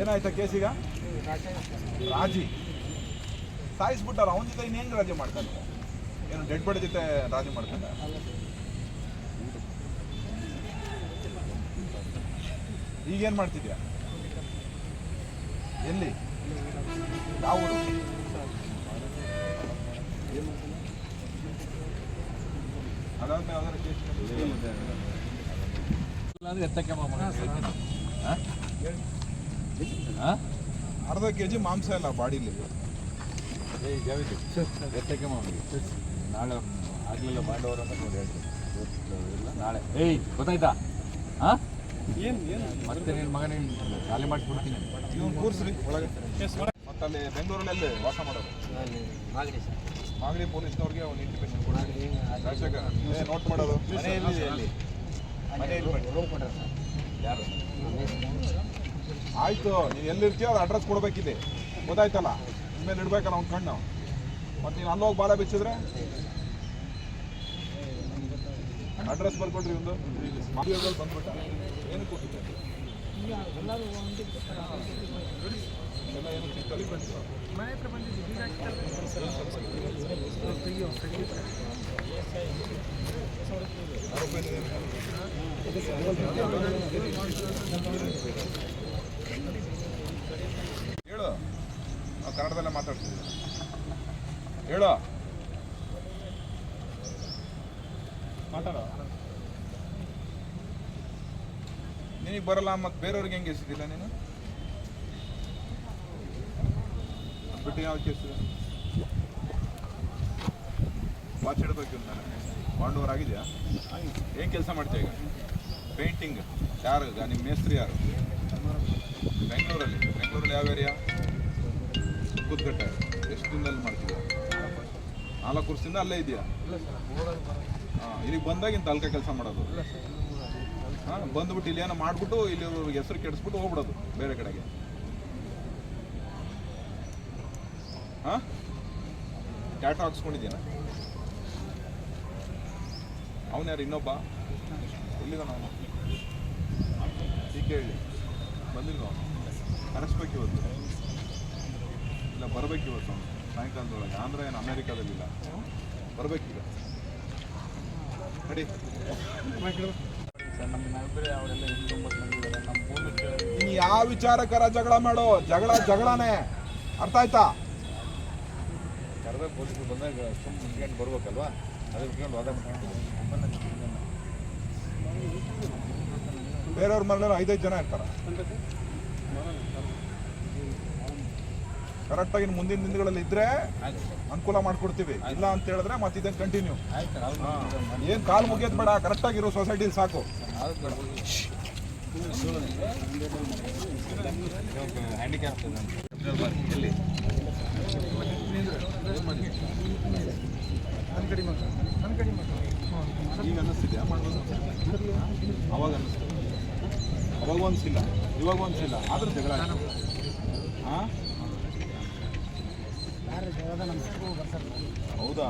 ಏನಾಯ್ತಾ ಕೇಸೀಗ ರಾಜಿ. ಸಾಯಿಸ್ಬಿಟ್ಟಾರ ಅವನ ಜೊತೆ ಇನ್ನೇನು ರಾಜಿ ಮಾಡ್ತಾನೆ? ಏನು ಡೆಡ್ ಬಾಡಿ ಜೊತೆ ರಾಜಿ ಮಾಡ್ತಾನೆ? ಈಗೇನು ಮಾಡ್ತಿದ್ಯಾ? ಎಲ್ಲಿ? ಯಾವ ಅದಾದ್ಮೇಲೆ ಯಾವ್ದಾರ ಕೇಸ್ ಎತ್ತಕ್ಕೆ ಅರ್ಧ ಕೆ ಜಿ ಮಾಂಸ ಇಲ್ಲ ಬಾಡಿಲಿ. ನಾಳೆ ಆಗ್ಲಿಲ್ಲ ಮಾಡೋರು ಅಂತ ನೋಡಿ ಹೇಳ್ತೀನಿ. ಇಲ್ಲ ನಾಳೆ. ಏಯ್ ಗೊತ್ತಾಯ್ತಾ? ಹಾ ಮತ್ತೆ ನಿನ್ನ ಮಗನೇ ಖಾಲಿ ಮಾಡಿಸ್ಬಿಡ್ತೀನಿ. ನೀವು ಕೂರಿಸ್ರಿ ಒಳಗೆ. ಮತ್ತೆ ಅಲ್ಲಿ ಬೆಂಗಳೂರಲ್ಲಿ ವಾಸ ಮಾಡೋದು ಮಾಗಡಿ ಪೊಲೀಸ್ನವ್ರಿಗೆ ಒಂದು ಇಂಟಿಮೇಷನ್ ಕೊಡಿ. ನೋಟ್ ಮಾಡೋದು. ಮನೆಯಲ್ಲಿ ಮನೆಯಲ್ಲಿ. ಯಾರು? ಆಯ್ತು ನೀನು ಎಲ್ಲಿರ್ತೀಯೋ ಅದು ಅಡ್ರೆಸ್ ಕೊಡ್ಬೇಕಿದೆ. ಗೊತ್ತಾಯ್ತಲ್ಲ? ಇನ್ಮೇಲೆ ಇಡ್ಬೇಕಲ್ಲ ಅವ್ನ ಕಣ್ಣು. ಮತ್ತೆ ನೀನು ಅಲ್ಲೋಗಿ ಬಾಲ ಬಿಚ್ಚಿದ್ರೆ? ಅಡ್ರೆಸ್ ಬರ್ಕೊಡ್ರಿ ಒಂದು. ಬಂದ್ಬಿಟ್ಟ. ಏನು ಕೊಟ್ಟಿದ್ದೆ? ಎಲ್ಲ ಏನು ಚಿಕ್ಕಲ್ಲಿ ಬಂತು ಹೇಳು ನಾವು ಕನ್ನಡದಲ್ಲೇ ಮಾತಾಡ್ತಿದ್ದೀವಿ ಹೇಳೋ. ಮಾತಾಡೋ. ನಿನಗೆ ಬರಲ್ಲ ಮತ್ತೆ ಬೇರೆಯವ್ರಿಗೆ ಹೆಂಗೆ ಎಸಿದಿಲ್ಲ ನೀನು? ಬಿಟ್ಟು ಯಾವ ಕೇಸ ವಾಚ್ ಇಡಬೇಕು ನಾನು ಬಾಂಡೋರ್ ಆಗಿದೆಯಾ? ಏನು ಕೆಲಸ ಮಾಡ್ತೀಯ ಈಗ? ಪೇಂಟಿಂಗ್. ಯಾರು ನಿಮ್ಮ ಮೇಸ್ತ್ರಿ ಯಾರು? ಬೆಂಗಳೂರಲ್ಲಿ. ಬೆಂಗಳೂರಲ್ಲಿ ಯಾವ ಏರಿಯಾ ಸುಕ್ಕುದ್ಕಟ್ಟೆ ಎಷ್ಟು ದಿನದಲ್ಲಿ ಮಾಡ್ತೀವಿ ನಾಲ್ಕು ವರ್ಷದಿಂದ ಅಲ್ಲೇ ಇದೆಯಾ? ಹಾಂ ಇಲ್ಲಿಗೆ ಬಂದಾಗ ಇಂಥ ಹಲ್ಕ ಕೆಲಸ ಮಾಡೋದು? ಹಾಂ ಬಂದ್ಬಿಟ್ಟು ಇಲ್ಲಿ ಏನೋ ಮಾಡಿಬಿಟ್ಟು ಇಲ್ಲಿ ಹೆಸರು ಕೆಡಿಸ್ಬಿಟ್ಟು ಹೋಗ್ಬಿಡೋದು ಬೇರೆ ಕಡೆಗೆ. ಹಾಂ? ಟ್ಯಾಟೋ ಹಾಕ್ಸ್ಕೊಂಡಿದ್ದೀನ ಅವನು ಯಾರು ಇನ್ನೊಬ್ಬ? ಎಲ್ಲಿದ್ದಾನ ಅವನು. ಈಗ ಹೇಳಿ ಬಂದಿಲ್ಲ ಅವನು ಕರೆಸ್ಬೇಕು ಇವತ್ತು ಇಲ್ಲ ಬರ್ಬೇಕು ಇವತ್ತು ಸಾಯಂಕಾಲದೊಳಗೆ. ಆಂಧ್ರ ಏನು ಅಮೇರಿಕಾದಲ್ಲಿಲ್ಲ ಬರಬೇಕೀಗ. ನಡಿ. ನೀನು ಯಾವ ವಿಚಾರಕರ ಜಗಳ ಮಾಡೋ? ಜಗಳ ಜಗಳನೇ. ಅರ್ಥ ಆಯ್ತಾ? ಕರೆದ ಪೊಲೀಸರು ಬಂದಾಗ ಸುಮ್ಮನೆ ನಿಂತ್ಕೊಂಡು ಬರ್ಬೇಕಲ್ವಾ? ಅದ್ರ ಬಿಟ್ಕೊಂಡು ವಾದ ಮಾಡ್ಕೊಂಡು ಬೇರೆಯವ್ರ ಮನೇಲಿ ಐದೈದು ಜನ ಇರ್ತಾರೆ. ಕರೆಕ್ಟಾಗಿ ಆಗಿ ಮುಂದಿನ ದಿನಗಳಲ್ಲಿ ಇದ್ರೆ ಅನುಕೂಲ ಮಾಡ್ಕೊಡ್ತೀವಿ. ಇಲ್ಲ ಅಂತ ಹೇಳಿದ್ರೆ ಮತ್ತೆ ಇದನ್ನು ಕಂಟಿನ್ಯೂ ಏನು ಕಾಲು ಮುಗಿಯೋದು ಬೇಡ ಕರೆಕ್ಟಾಗಿರೋ ಸೊಸೈಟಿಲಿ ಸಾಕು. ಈಗ ಅನ್ನಿಸ್ತಿದ್ಯಾ? ಮಾಡೋದು ಅವಾಗ ಅನ್ನಿಸ್ತು. ಅವಾಗ ಒಂದ್ಸಿಲ್ಲ. ಇವಾಗ ಒಂದ್ಸಿಲ್ಲ. ಆದ್ರೆ ಜಗಳ ಹಾಂ? ಹೌದಾ?